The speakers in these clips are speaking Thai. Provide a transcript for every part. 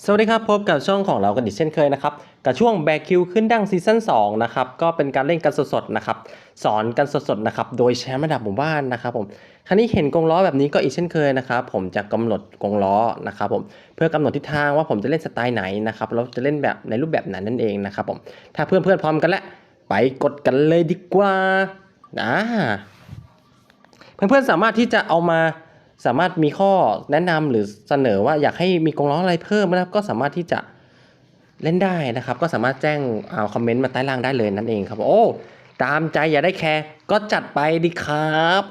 สวัสดีครับ พบกับช่องของเรากันอีกเช่นเคยนะครับกับช่วงแบคิวขึ้นดังซีซั่น2นะครับก็เป็นการเล่นกันสดๆนะครับสอนกันสดๆนะครับโดยแชมป์ระดับหมู่บ้านนะครับผมครั้นี้เห็นกงล้อแบบนี้ก็อีกเช่นเคยนะครับผมจะกำหนดกงล้อนะครับผมเพื่อกำหนดทิศทางว่าผมจะเล่นสไตล์ไหนนะครับแล้วจะเล่นแบบในรูปแบบไหนนั่นเองนะครับผมถ้าเพื่อนๆพร้อมกันแล้วไปกดกันเลยดีกว่าอ่าเพื่อนๆสามารถที่จะเอามา สามารถมีข้อแนะนำหรือเสนอว่าอยากให้มีกรงล้ออะไรเพิ่มนะครับ ก็สามารถที่จะเล่นได้นะครับ ก็สามารถแจ้งเอาคอมเมนต์มาใต้ล่างได้เลยนั่นเองครับ โอ้ ตามใจอย่าได้แคร์ก็จัดไปดีครับ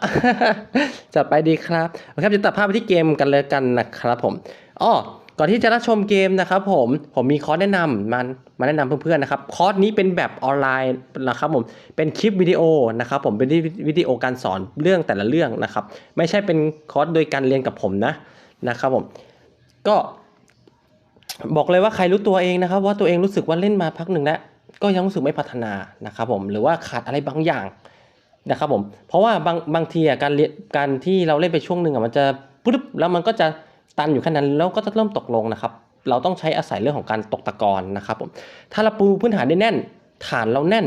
จัดไปดีครับโอเคครับจะตัดภาพไปที่เกมกันเลยกันนะครับผมอ้อ ก่อนที่จะรับชมเกมนะครับผมผมมีคอร์สแนะนำมันมาแนะนำเพื่อนๆนะครับคอร์สนี้เป็นแบบออนไลน์นะครับผมเป็นคลิปวิดีโอนะครับผมเป็นวิดีโอการสอนเรื่องแต่ละเรื่องนะครับ ไม่ใช่เป็นคอร์สโดยการเรียนกับผมนะนะครับผมก็บอกเลยว่าใครรู้ตัวเองนะครับ ว่าตัวเองรู้สึกว่าเล่นมาพักหนึ่งแล้วก็ยังรู้สึกไม่พัฒนานะครับผมหรือว่าขาดอะไรบางอย่างนะครับผมเพราะว่าบางบางทีอะการเรียนการที่เราเล่นไปช่วงหนึ่งอะมันจะปุ๊บแล้วมันก็จะ ตันอยู่แค่นั้นแล้วก็จะเริ่มตกลงนะครับ เราต้องใช้อาศัยเรื่องของการตกตะกอนนะครับผมถ้าเราปูพื้นฐานได้แน่น ฐานเราแน่น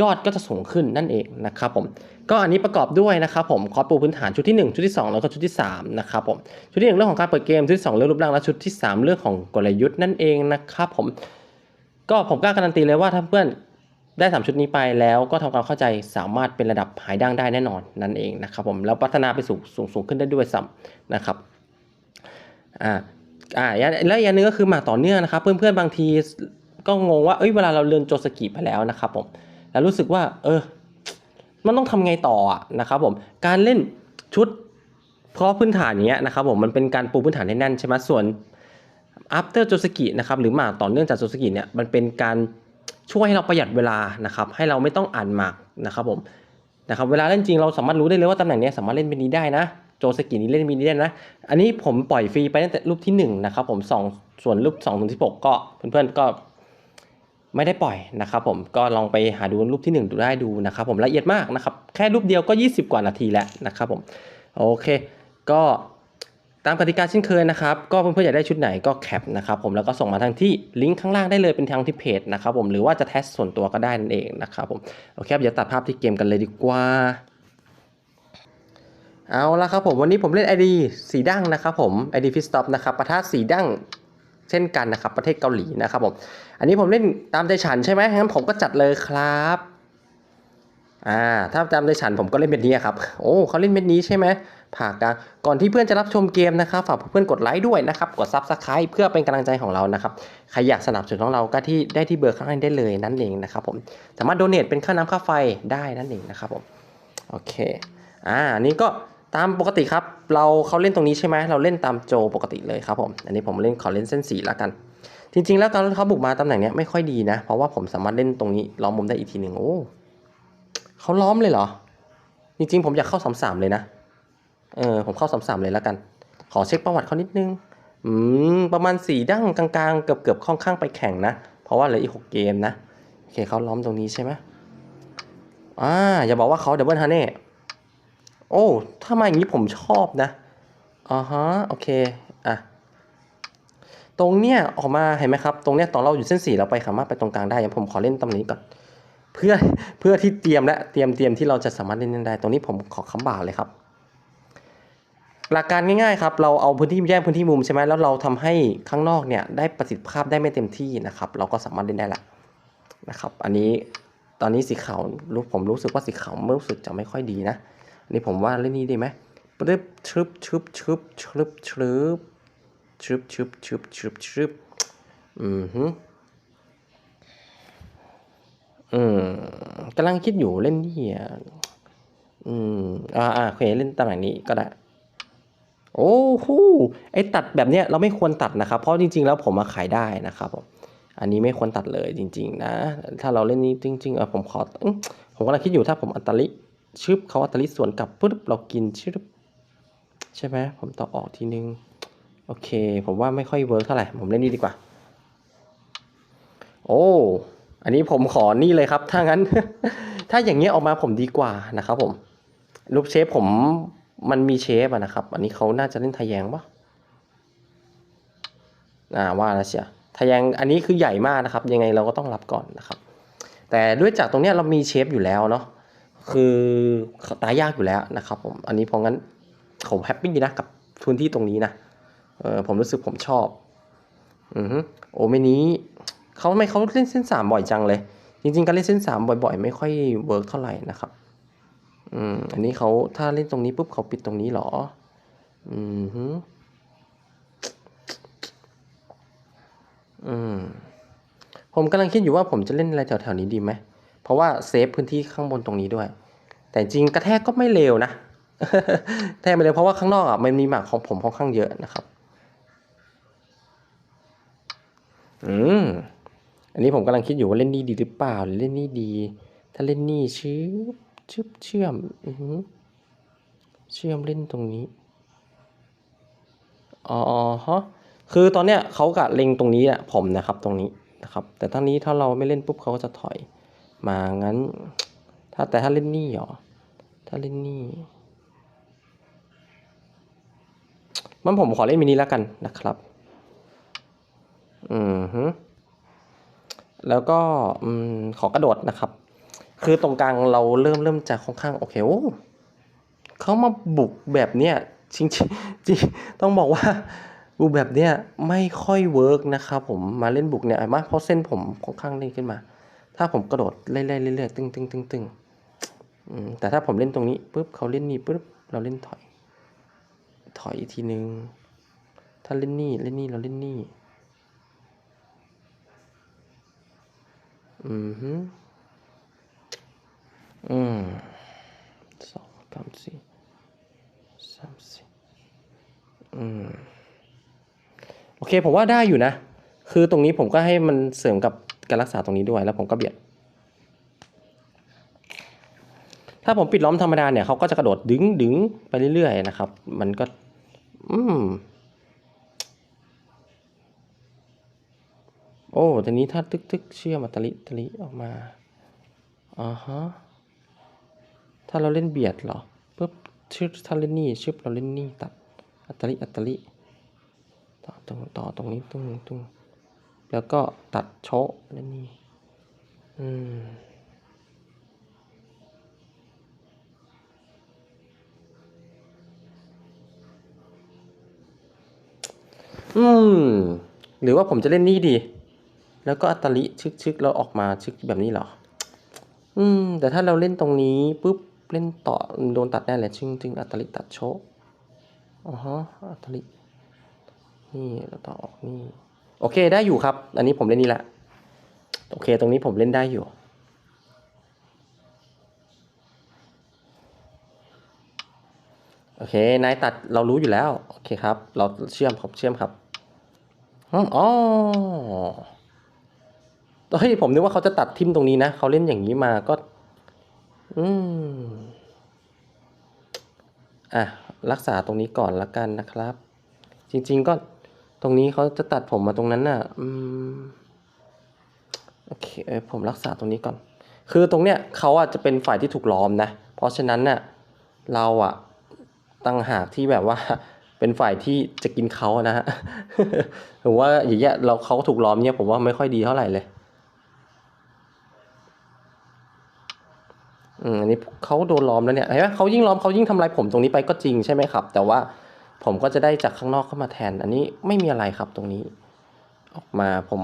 ยอดก็จะสูงขึ้นนั่นเองนะครับผมก็อันนี้ประกอบด้วยนะครับผมคอร์สปูพื้นฐานชุดที่ 1 ชุดที่ 2 แล้วก็ชุดที่3นะครับผมชุดที่ 1 เรื่องของการเปิดเกมชุดที่ 2 เรื่องรูปร่างและชุดที่ 3 เรื่องของกลยุทธ์นั่นเองนะครับผมก็ผมกล้าการันตีเลยว่าถ้าเพื่อนได้ 3 ชุดนี้ไปแล้วก็ทำความเข้าใจสามารถเป็นระดับหายดังได้แน่นอนนั่นเองนะครับผมแล้วพัฒนาไปสูงสูงสูงขึ้นได้ด้วยซ้ำนะครับ อ่าอ่าแล้วอย่างหนึงก็คือหมากต่อเนื่องนะครับ เพื่อนๆบางทีก็งงว่าเอ้ยเวลาเราเรียนโจสกิไปแล้วนะครับผมแล้วรู้สึกว่า เออ มันต้องทำไงต่ออะนะครับผมการเล่นชุดเพราะพื้นฐานอย่างเงี้ยนะครับผมมันเป็นการปูพื้นฐานให้แน่นใช่ไหมส่วน after โจสกินะครับหรือหมากต่อเนื่องจากโจสกิเนี่ยมันเป็นการช่วยให้เราประหยัดเวลานะครับ ให้เราไม่ต้องอ่านหมากนะครับผมนะครับเวลาเล่นจริงเราสามารถรู้ได้เลยว่าตำแหน่งเนี้ยสามารถเล่นเป็นนี้ได้นะ โจสกินี้เล่นมีนี้ได้นะ อันนี้ผมปล่อยฟรีไปตั้งแต่รูปที่1นะครับผมสองส่วนรูป2ถึง16 ก็เพื่อนๆก็ไม่ได้ปล่อยนะครับผมก็ลองไปหาดูรูปที่ 1 ดูได้ดูนะครับผมละเอียดมากนะครับแค่รูปเดียวก็ 20 กว่านาทีแล้วนะครับผมโอเค ก็ตามกติกาเช่นเคยนะครับก็เพื่อนๆอยากได้ชุดไหนก็แคปนะครับผมแล้วก็ส่งมาทางที่ลิงก์ข้างล่างได้เลยเป็นทางที่เพจนะครับผมหรือว่าจะแทสส่วนตัวก็ได้นั่นเองนะครับผมโอเคครับเดี๋ยวตัดภาพที่เกมกันเลยดีกว่า เอาละครับผมวันนี้ผมเล่น ID สีดั้งนะครับผม ID f i s t o p นะครับประทะสีดั้งเช่นกันนะครับ ประเทศเกาหลีนะครับผมอันนี้ผมเล่นตามใจฉันใช่ไหมงั้นผมก็จัดเลยครับอ่าถ้าตามใจฉันผมก็เล่นเม็ดนี้ครับโอ้เขาเล่นเม็ดนี้ใช่ไหมผ่ากลางก่อนที่เพื่อนจะรับชมเกมนะครับฝากเพื่อนกดไลค์ด้วยนะครับกด Subscribe เพื่อเป็นกำลังใจของเรานะครับใครอยากสนับสนุนของเราก็ที่ได้ที่เบอร์ข้างล่างได้เลยนั่นเองนะครับผมสามารถโดเน a เป็นค่าน้ำค่าไฟได้นั่นเองนะครับผมโอเคอ่านี้ก็ ตามปกติครับ เราเขาเล่นตรงนี้ใช่ไหมเราเล่นตามโจปกติเลยครับผมอันนี้ผมเล่นขอเล่นเส้นสีแล้วกัน จริง ๆ แล้วตอนเขาบุกมาตำแหน่งนี้ไม่ค่อยดีนะ เพราะว่าผมสามารถเล่นตรงนี้ล้อมมุมได้อีกทีหนึ่งโอ้เขาล้อมเลยเหรอ จริง ๆ ผมอยากเข้าสามสามเลยนะเออผมเข้าสามสามเลยแล้วกัน ขอเช็คประวัติเขานิดนึงอืมประมาณสี่ดั้งกลางๆเกือบเกือบค่อนข้างไปแข่งนะ เพราะว่าเหลืออีกหกเกมนะโอเคเขาล้อมตรงนี้ใช่ไหมอ่าอย่าบอกว่าเขาดับเบิลฮันเน่ โอ้ถ้ามาอย่างนี้ผมชอบนะอ่าฮะโอเคอะตรงเนี้ยออกมาเห็นไหมครับ ตรงเนี้ยตอนเราอยู่เส้นสีเราไปสามารถไปตรงกลางได้อย่างผมขอเล่นตำนี้ก่อนเพื่อเพื่อที่เตรียมและเตรียมเตรียมที่เราจะสามารถเล่นได้ ตรงนี้ผมขอคำบ่าเลยครับหลักการง่ายๆครับเราเอาพื้นที่แยกพื้นที่มุมใช่ไหมแล้วเราทำให้ข้างนอกเนี่ยได้ประสิทธิภาพได้ไม่เต็มที่นะครับ เราก็สามารถเล่นได้ละนะครับ อันนี้ตอนนี้สีขาวรู้ผมรู้สึกว่าสีขาวรู้สึกจะไม่ค่อยดีนะ นี่ผมว่าเล่นนี้ดีไหมปึ๊บชึบชึบชึบชึบชึบชึบชึบชึบชึบชึบอืมฮึอืมกำลังคิดอยู่เล่นนี่อะอืมอ่าอ่าโอเคเล่นตำแหน่งนี้ก็ได้โอ้โหไอตัดแบบเนี้ยเราไม่ควรตัดนะครับ เพราะจริง ๆ แล้วผมมาขายได้นะครับผมอันนี้ไม่ควรตัดเลยจริง ๆ นะ ถ้าเราเล่นนี้จริงๆเออผมขออื้อผมกำลังคิดอยู่ถ้าผมอัตลิ ชึบเขาอัตลิสวนกลับปุ๊บเรากินชึบใช่ไหมผมต่อออกทีนึง โอเค ผมว่าไม่ค่อยเวิร์กเท่าไหร่ ผมเล่นนี่ดีกว่า โอ้อันนี้ผมขอนี่เลยครับ ถ้างั้น ถ้าอย่างเงี้ยออกมาผมดีกว่านะครับผม รูปเชฟผมมันมีเชฟอะนะครับ อันนี้เขาน่าจะเล่นทะแยงปะอ่าว่าแล้วเชียทะแยงอันนี้คือใหญ่มากนะครับ ยังไงเราก็ต้องรับก่อนนะครับ แต่ด้วยจากตรงเนี้ยเรามีเชฟอยู่แล้วเนาะ คือตายยากอยู่แล้วนะครับผมอันนี้เพราะงั้นผมแฮปปี้นะกับพื้นที่ตรงนี้นะเออผมรู้สึกผมชอบอือโอ้ไม่นี้เขาทำไม่เขาเล่นเส้นสามบ่อยจังเลย จริง ๆ การเล่นเส้นสามบ่อย ๆ ไม่ค่อยเวิร์กเท่าไหร่นะครับอืมอันนี้เขาถ้าเล่นตรงนี้ปุ๊บเขาปิดตรงนี้เหรออืมอืมผมกำลังคิดอยู่ว่าผมจะเล่นอะไรแถวๆนี้ดีไหม เพราะว่าเซฟพื้นที่ข้างบนตรงนี้ด้วย แต่จริงกระแทกก็ไม่เลวนะแทกไม่เลวเพราะว่าข้างนอกอะมันมีหมากของผมค่อนข้างเยอะนะครับ อืมอันนี้ผมกำลังคิดอยู่ว่าเล่นนี่ดีหรือเปล่าหรือเล่นนี่ดี ถ้าเล่นนี่ชืบชึบเชื่อมอืเชื่อมเล่นตรงนี้อ๋อฮะคือตอนเนี้ยเขากะเล็งตรงนี้แหละผมนะครับตรงนี้นะครับ แต่ตอนนี้ถ้าเราไม่เล่นปุ๊บเขาก็จะถอย มางั้น ถ้าแต่ถ้าเล่นนี่เหรอ ถ้าเล่นนี่มันผมขอเล่นมินิแล้วกันนะครับ อืมฮึแล้วก็อืมขอกระโดดนะครับ คือตรงกลางเราเริ่มเริ่มจะค่อนข้างโอเคโอ้เขามาบุกแบบเนี้ยจริงจริงต้องบอกว่าบุกแบบเนี้ยไม่ค่อยเวิร์กนะครับผมมาเล่นบุกเนี่ยมาเพราะเส้นผมค่อนข้างเล่นขึ้นมา ถ้าผมกระโดดเรื่อยๆเรื่อยๆตึงตึงตึงตึงแต่ถ้าผมเล่นตรงนี้ปุ๊บเขาเล่นนี่ปุ๊บเราเล่นถอย ถอยอีกทีนึง ถ้าเล่นนี่เล่นนี่เราเล่นนี่อืมฮึอืมสองสามสี่สามสี่อืมโอเคผมว่าได้อยู่นะ คือตรงนี้ผมก็ให้มันเสริมกับ การรักษาตรงนี้ด้วย แล้วผมก็เบียด ถ้าผมปิดล้อมธรรมดาเนี่ยเขาก็จะกระโดดดึงดึงไปเรื่อยๆนะครับ มันก็ อืม โอ้ทีนี้ถ้าตึกตึกๆเชื่อมอัตลิตลิออกมาอ่าฮะถ้าเราเล่นเบียดเหรอปุ๊บชื่อถ้าเล่นนี่ชื่อเราเล่นนี่ตัดอัตลิอัตลิต่อตรงต่อตรงนี้ตรงตรง แล้วก็ตัดโชะเล่นนี่อืมอืม หรือว่าผมจะเล่นนี่ดี แล้วก็อัตลิชึกชึกๆแล้วออกมาชึกแบบนี้เหรอ อืม แต่ถ้าเราเล่นตรงนี้ปุ๊บเล่นต่อโดนตัดแน่เลยชึงจึงอัตลิตัดโชอ๋อฮะอัตลินี่แล้วต่อออกนี่ โอเคได้อยู่ครับ อันนี้ผมเล่นนี่แหละ โอเค ตรงนี้ผมเล่นได้อยู่ โอเค นายตัดเรารู้อยู่แล้ว โอเคครับ เราเชื่อมผมเชื่อมครับอ๋อเฮ้ยผมนึกว่าเขาจะตัดทิมตรงนี้นะ เขาเล่นอย่างนี้มาก็ อืม อะ รักษาตรงนี้ก่อนละกันนะครับ จริง ๆ ก็ ตรงนี้เขาจะตัดผมมาตรงนั้นน่ะ อืม โอเคเออผมรักษาตรงนี้ก่อน คือตรงเนี้ยเขาอะจะเป็นฝ่ายที่ถูกล้อมนะ เพราะฉะนั้นน่ะ เราอะตั้งหากที่แบบว่า เป็นฝ่ายที่จะกินเขาอะนะฮะผมว่าอย่างเงี้ยเราเขาถูกล้อมเนี่ยผมว่าไม่ค่อยดีเท่าไหร่เลย อืมอันนี้เขาโดนล้อมแล้วเนี่ยเห็นไหมเขายิ่งล้อมเขายิ่งทำลายผมตรงนี้ไปก็จริงใช่ไหมครับ แต่ว่า ผมก็จะได้จากข้างนอกเข้ามาแทน อันนี้ไม่มีอะไรครับตรงนี้ ออกมาผม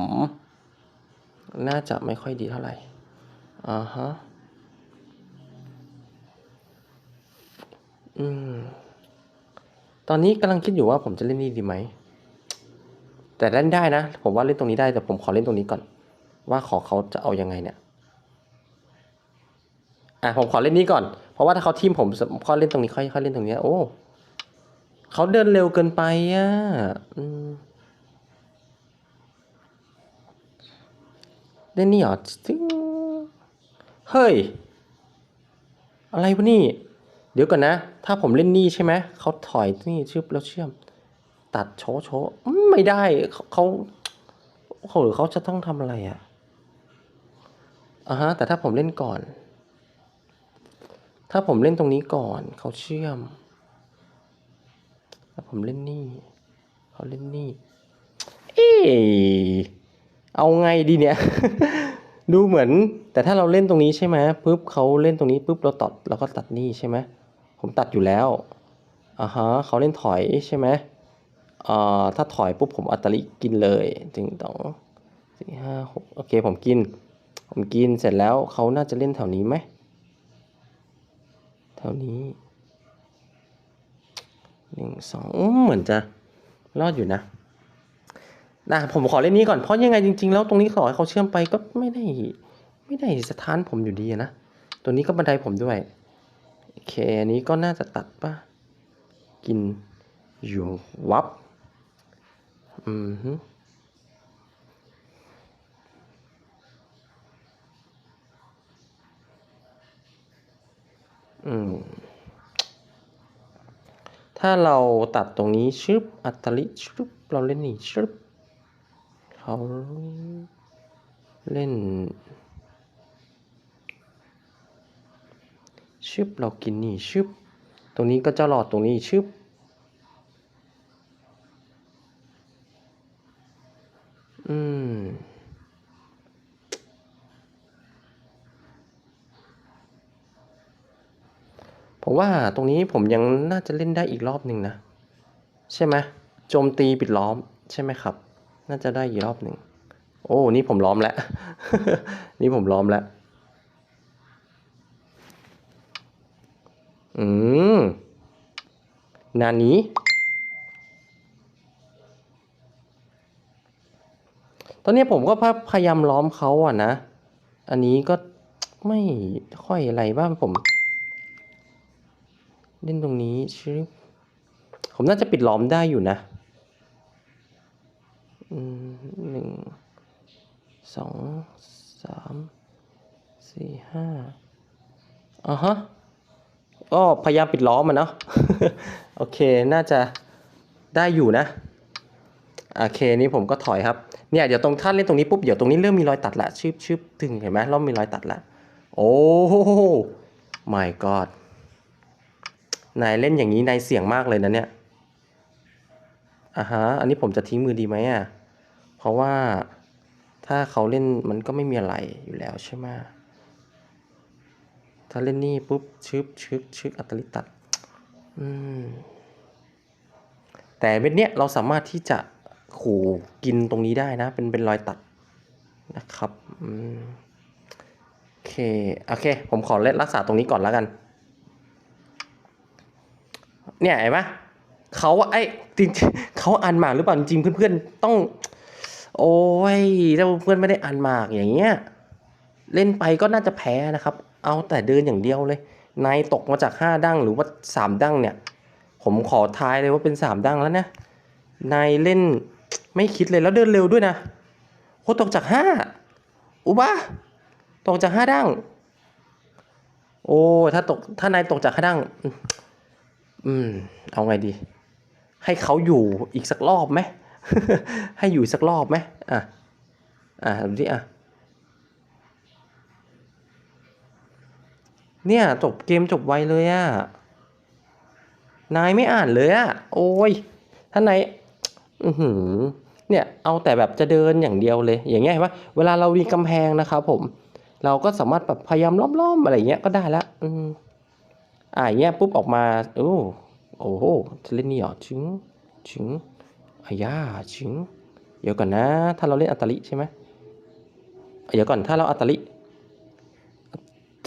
น่าจะไม่ค่อยดีเท่าไหร่อ่าฮะอืม ตอนนี้กำลังคิดอยู่ว่าผมจะเล่นนี่ดีไหม แต่เล่นได้นะ ผมว่าเล่นตรงนี้ได้แต่ผมขอเล่นตรงนี้ก่อน ว่าขอเขาจะเอายังไงเนี่ย อะผมขอเล่นนี้ก่อน เพราะว่าถ้าเขาทีมผมพอเล่นตรงนี้ค่อยค่อยเล่นตรงนี้ โอ้ เขาเดินเร็วเกินไปอะเล่นนี่เหรอจึ๊งเฮ้ย อะไรวะนี่ เดี๋ยวก่อนนะ ถ้าผมเล่นนี่ใช่ไหม เขาถอยนี่ชึบแล้วเชื่อม ตัดโชว์โชว์ไม่ได้เขาเขาหรือเขาจะต้องทำอะไรอะอ่าฮะ แต่ถ้าผมเล่นก่อน ถ้าผมเล่นตรงนี้ก่อน เขาเชื่อม แล้วผมเล่นนี่เขาเล่นนี่ เอ๊ะเอาไงดีเนี่ย ดูเหมือน แต่ถ้าเราเล่นตรงนี้ใช่ไหมปุ๊บเขาเล่นตรงนี้ปุ๊บเราตัดเราก็ตัดนี่ใช่ไหมผมตัดอยู่แล้วอ่าฮะเขาเล่นถอยใช่ไหมเอ่อถ้าถอยปุ๊บผมอัตลิกินเลยจึงต้องสี่ห้าหกโอเคผมกิน ผมกินเสร็จแล้วเขาน่าจะเล่นแถวนี้ไหมแถวนี้ หนึ่งสองเหมือนจะรอดอยู่นะนะผมขอเล่นนี้ก่อนเพราะยังไงจริง ๆ แล้วตรงนี้ขอให้เขาเชื่อมไปก็ไม่ได้ ไม่ได้สถานผมอยู่ดีนะตัวนี้ก็บันไดผมด้วยโอเคอันนี้ก็น่าจะตัดปะกินอยู่วับอืมฮึอืม ถ้าเราตัดตรงนี้ชึบอัตลิชึบเราเล่นนี่ชึบเขาเล่นชึบเรากินนี่ชึบตรงนี้ก็จะหลอดตรงนี้ชึบอืม ผมว่าตรงนี้ผมยังน่าจะเล่นได้อีกรอบหนึ่งนะ ใช่ไหมโจมตีปิดล้อมใช่ไหมครับ น่าจะได้อีกรอบหนึ่งโอ้นี่ผมล้อมแล้ว นี่ผมล้อมแล้ว อืม นานี้ตอนนี้ผมก็พยายามล้อมเขาอะนะ อันนี้ก็ไม่ค่อยอะไรบ้างผม เล่นตรงนี้ชึบผมน่าจะปิดล้อมได้อยู่นะอืมหนึ่งสองสามสี่ห้าอ่าฮะก็พยายามปิดล้อมมันเนาะโอเคน่าจะได้อยู่นะโอเคนี่ผมก็ถอยครับเนี่ยเดี๋ยวตรงท่านเล่นตรงนี้ปุ๊บเดี๋ยวตรงนี้เริ่มมีรอยตัดละชึบชึบถึงเห็นไหมเริ่มมีรอยตัดละโอ้ my god นายเล่นอย่างนี้นายเสี่ยงมากเลยนะเนี่ยอ่าฮะอันนี้ผมจะทิ้งมือดีไหมอะเพราะว่าถ้าเขาเล่นมันก็ไม่มีอะไรอยู่แล้วใช่ไหมถ้าเล่นนี่ปุ๊บชึบชึกชึกอัตลิตัดอืมแต่เม็ดเนี้ยเราสามารถที่จะขู่กินตรงนี้ได้นะ เป็นเป็นรอยตัดนะครับโอเคโอเค ผมขอเล่นรักษาตรงนี้ก่อนแล้วกัน เนี่ยเห็นไหมเขาไอ้จริงเขาอ่านหมากหรือเปล่าจริงเพื่อนๆต้อง โอ้ยถ้าเพื่อนไม่ได้อ่านหมากอย่างเงี้ยเล่นไปก็น่าจะแพ้นะครับ เอาแต่เดินอย่างเดียวเลยนายตกมาจากห้าดั้งหรือว่าสามดั้งเนี่ย ผมขอทายเลยว่าเป็นสามดั้งแล้วนะนายเล่นไม่คิดเลยแล้วเดินเร็วด้วยนะโคตกจากห้าอุบ้าตกจากห้าดั้ง โอ้ถ้าตกถ้านายตกจากห้าดั้ง อืม เอาไงดี ให้เขาอยู่อีกสักรอบไหม ให้อยู่สักรอบไหมอะ อะดูที่อะ เนี่ย จบเกมจบไวเลยอะนายไม่อ่านเลยอะโอ้ยถ้านายอือหือ เนี่ยเอาแต่แบบจะเดินอย่างเดียวเลย อย่างเงี้ยเห็นปะเวลาเรามีกำแพงนะครับผม เราก็สามารถแบบพยายามล้อมๆอะไรเงี้ยก็ได้ละอืม อ่าอย่างเงี้ยปุ๊บออกมาโอ้โอ้โหเล่นนี่เหรอชึงชึงอายาชึงเดี๋ยวก่อนนะ ถ้าเราเล่นอัตลิใช่ไหมเดี๋ยวก่อนถ้าเราอัตลิ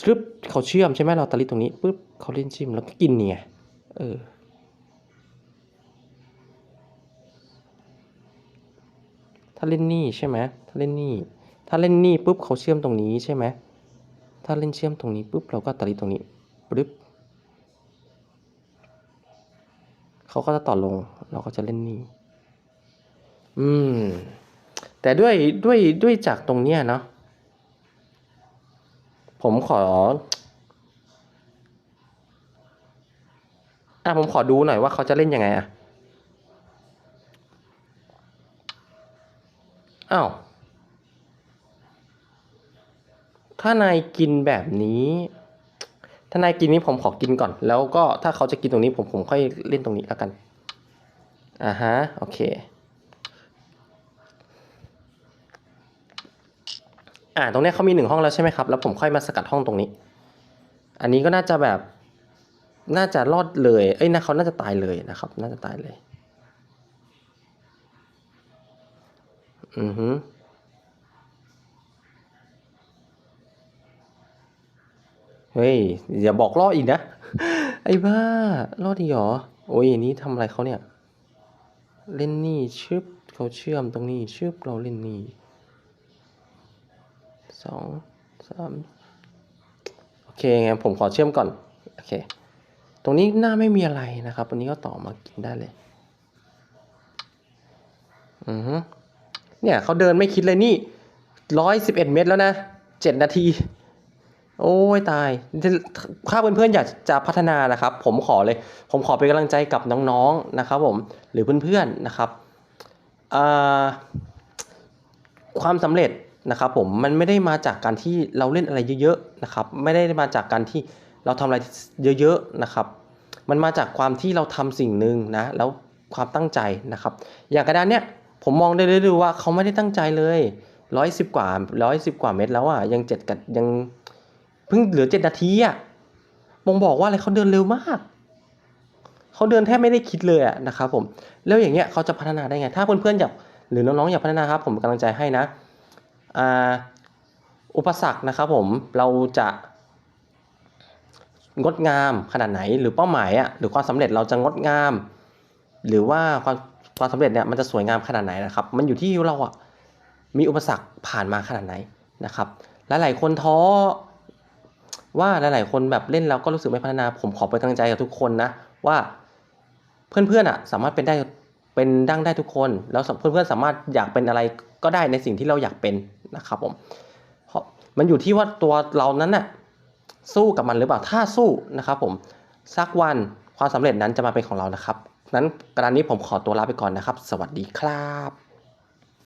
ปึ๊บเขาเชื่อมใช่ไหมเราอัตลิตรงนี้ปึ๊บเขาเล่นชิมแล้วก็กินเนี่ยเออถ้าเล่นนี่ใช่ไหมถ้าเล่นนี่ ถ้าเล่นนี่ปุ๊บเขาเชื่อมตรงนี้ใช่ไหมถ้าเล่นเชื่อมตรงนี้ปุ๊บเราก็อัตลิตรงนี้ปึ๊บ เขาก็จะต่อลง เราก็จะเล่นนี่อืม แต่ด้วยด้วยด้วยจากตรงเนี้ยเนาะผมขออะผมขอดูหน่อยว่าเขาจะเล่นยังไงอะอ้าวถ้านายกินแบบนี้ ถ้านายกินนี้ผมขอกินก่อน แล้วก็ถ้าเขาจะกินตรงนี้ผมผมค่อยเล่นตรงนี้แล้วกันอ่าฮะโอเคอ่าตรงนี้เขามีหนึ่งห้องแล้วใช่ไหมครับแล้วผมค่อยมาสกัดห้องตรงนี้ อันนี้ก็น่าจะแบบน่าจะรอดเลย เอ้ยนะเขาน่าจะตายเลยนะครับ น่าจะตายเลย อือหือ เฮ้ยอย่าบอกรอดอีกนะ ไอ้บ้ารอดอีกเหรอ โอ้ยนี้ทำอะไรเขาเนี่ย เล่นนี่ชึบเขาเชื่อมตรงนี้ชึบเราเล่นนี่สองสามโอเคงั้นผมขอเชื่อมก่อน โอเค ตรงนี้หน้าไม่มีอะไรนะครับอันนี้ก็ต่อมากินได้เลยอือฮึเนี่ยเขาเดินไม่คิดเลยนี่ร้อยสิบเอ็ดเมตรแล้วนะเจ็ดนาที โอ้ยตายถ้าเพื่อนๆอยากจะพัฒนานะครับ ผมขอเลย ผมขอเป็นกำลังใจกับน้องๆนะครับผมหรือเพื่อนๆนะครับความสำเร็จนะครับผมมันไม่ได้มาจากการที่เราเล่นอะไรเยอะๆนะครับไม่ได้มาจากการที่เราทำอะไรเยอะๆนะครับ มันมาจากความที่เราทำสิ่งหนึ่งนะแล้วความตั้งใจนะครับ อย่างกระดานเนี้ยผมมองได้เลยว่าเขาไม่ได้ตั้งใจเลยร้อยสิบกว่าร้อยสิบกว่าเมตรแล้วอะยังเจ็ดกับยัง เพิ่งเหลือเจ็ดนาทีอะบ่งบอกว่าอะไรเขาเดินเร็วมากเขาเดินแทบไม่ได้คิดเลยอะนะครับผมแล้วอย่างเงี้ยเขาจะพัฒนาได้ไง ถ้าเพื่อนๆอยากหรือน้องๆอยากพัฒนาครับ ผมกำลังใจให้นะอ่าอุปสรรคนะครับผมเราจะงดงามขนาดไหนหรือเป้าหมายอะหรือความสำเร็จเราจะงดงาม หรือว่าความความสำเร็จเนี่ยมันจะสวยงามขนาดไหนนะครับ มันอยู่ที่เราอะมีอุปสรรคผ่านมาขนาดไหนนะครับ หลายๆคนท้อ ว่าหลาย ๆ คนแบบเล่นแล้วก็รู้สึกไม่พัฒนา ผมขอเป็นกำลังใจกับทุกคนนะว่าเพื่อนๆอะสามารถเป็นได้เป็นดั้งได้ทุกคน แล้วเพื่อนๆสามารถอยากเป็นอะไรก็ได้ในสิ่งที่เราอยากเป็นนะครับผมเพราะมันอยู่ที่ว่าตัวเรานั้นน่ะสู้กับมันหรือเปล่าถ้าสู้นะครับผมสักวันความสำเร็จนั้นจะมาเป็นของเรานะครับนั้นกระดานนี้ผมขอตัวลาไปก่อนนะครับ สวัสดีครับ